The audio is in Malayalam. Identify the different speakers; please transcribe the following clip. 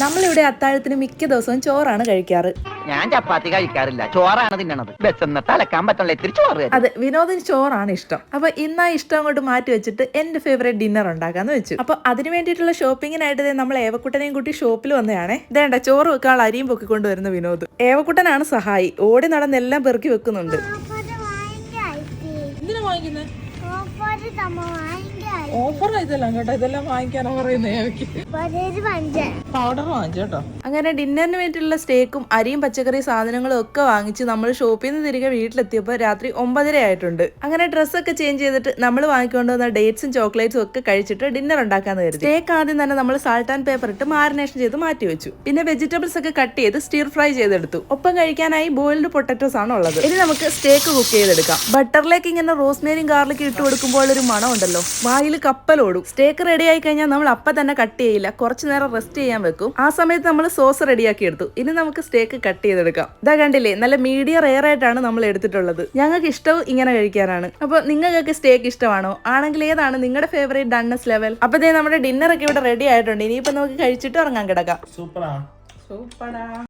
Speaker 1: നമ്മളിവിടെ അത്താഴത്തിന് മിക്ക ദിവസവും ചോറാണ് കഴിക്കാറ്.
Speaker 2: ഞാൻ ചപ്പാത്തി കഴിക്കാറില്ല. ചോറാണ് തിന്നണത്. അലക്കാൻ പറ്റുന്ന ഇത്തിരി ചോറ്.
Speaker 1: അതെ വിനോദിന് ചോറാണ് ഇഷ്ടം. അപ്പൊ ഇന്ന് ആ ഇഷ്ടം അങ്ങോട്ട് മാറ്റി വെച്ചിട്ട് എന്റെ ഫേവറേറ്റ് ഡിന്നർ ഉണ്ടാക്കാന്ന് വെച്ചു. അപ്പൊ അതിന് വേണ്ടിയിട്ടുള്ള ഷോപ്പിങ്ങിനായിട്ട് ദേ നമ്മൾ ഏവക്കുട്ടനെയും കൂട്ടി ഷോപ്പിൽ വന്നതാണേ ഇതേണ്ട ചോറ് വെക്കാൾ അരിയും പൊക്കിക്കൊണ്ട് വരുന്ന വിനോദ്. ഏവക്കുട്ടനാണ് സഹായി. ഓടി നടന്നെല്ലാം പെറുക്കി വെക്കുന്നുണ്ട്. എന്തിനാ വാങ്ങിക്കുന്നത് ഓഫർ ഇതെല്ലാം കേട്ടോ ഇതെല്ലാം വാങ്ങിക്കാനാ പറയുന്നത് പൗഡർ വാങ്ങിച്ചു കേട്ടോ. അങ്ങനെ ഡിന്നറിന് വേണ്ടിയിട്ടുള്ള സ്റ്റേക്കും അരിയും പച്ചക്കറി സാധനങ്ങളും ഒക്കെ വാങ്ങിച്ച് നമ്മൾ ഷോപ്പിൽ നിന്ന് തിരികെ വീട്ടിലെത്തിയപ്പോൾ രാത്രി ഒമ്പതര ആയിട്ടുണ്ട്. അങ്ങനെ ഡ്രസ്സൊക്കെ ചേഞ്ച് ചെയ്തിട്ട് നമ്മൾ വാങ്ങിക്കൊണ്ട് വന്ന ഡേറ്റ്സും ചോക്ലേറ്റ്സും ഒക്കെ കഴിച്ചിട്ട് ഡിന്നർ ഉണ്ടാക്കാന്ന് കരുതി. സ്റ്റേക്ക് ആദ്യം തന്നെ നമ്മൾ സാൾട്ട് ആൻഡ് പേപ്പർ ഇട്ട് മാരിനേഷൻ ചെയ്ത് മാറ്റി വെച്ചു. പിന്നെ വെജിറ്റബിൾസ് ഒക്കെ കട്ട് ചെയ്ത് സ്റ്റീർ ഫ്രൈ ചെയ്തെടുത്തു. ഒപ്പം കഴിക്കാനായി ബോയിൽഡ് പൊട്ടറ്റോസ് ആണ് ഉള്ളത്. ഇനി നമുക്ക് സ്റ്റേക്ക് കുക്ക് ചെയ്തെടുക്കാം. ബട്ടറിലേക്ക് ഇങ്ങനെ റോസ്മേരിയും ഗാർലിക്കും ഇട്ട് കൊടുക്കുമ്പോൾ ഒരു മണം ഉണ്ടല്ലോ വായിൽ കപ്പലോടും. സ്റ്റേക്ക് റെഡി ആയി കഴിഞ്ഞാൽ നമ്മൾ അപ്പ തന്നെ കട്ട് ചെയ്യില്ല. കുറച്ച് നേരം റെസ്റ്റ് ചെയ്യാൻ വെക്കും. ആ സമയത്ത് നമ്മൾ സോസ് റെഡിയാക്കി എടുത്തു. ഇനി നമുക്ക് സ്റ്റേക്ക് കട്ട് ചെയ്തെടുക്കാം. ഇതാ കണ്ടില്ലേ നല്ല മീഡിയം റെയർ ആയിട്ടാണ് നമ്മൾ എടുത്തിട്ടുള്ളത്. ഞങ്ങൾക്ക് ഇഷ്ടവും ഇങ്ങനെ കഴിക്കാനാണ്. അപ്പോൾ നിങ്ങൾക്ക് സ്റ്റേക്ക് ഇഷ്ടമാണോ? ആണെങ്കിൽ ഏതാണ് നിങ്ങളുടെ ഫേവറേറ്റ് ഡണ്ണസ് ലെവൽ അപ്പോൾ ദേ നമ്മുടെ ഡിന്നർ ഒക്കെ ഇവിടെ റെഡി ആയിട്ടുണ്ട്. ഇനിയിപ്പോൾ നമുക്ക് കഴിച്ചിട്ട് ഇറങ്ങാൻ കിടക്കാം.
Speaker 3: സൂപ്പറാ.
Speaker 1: സൂപ്പറാ.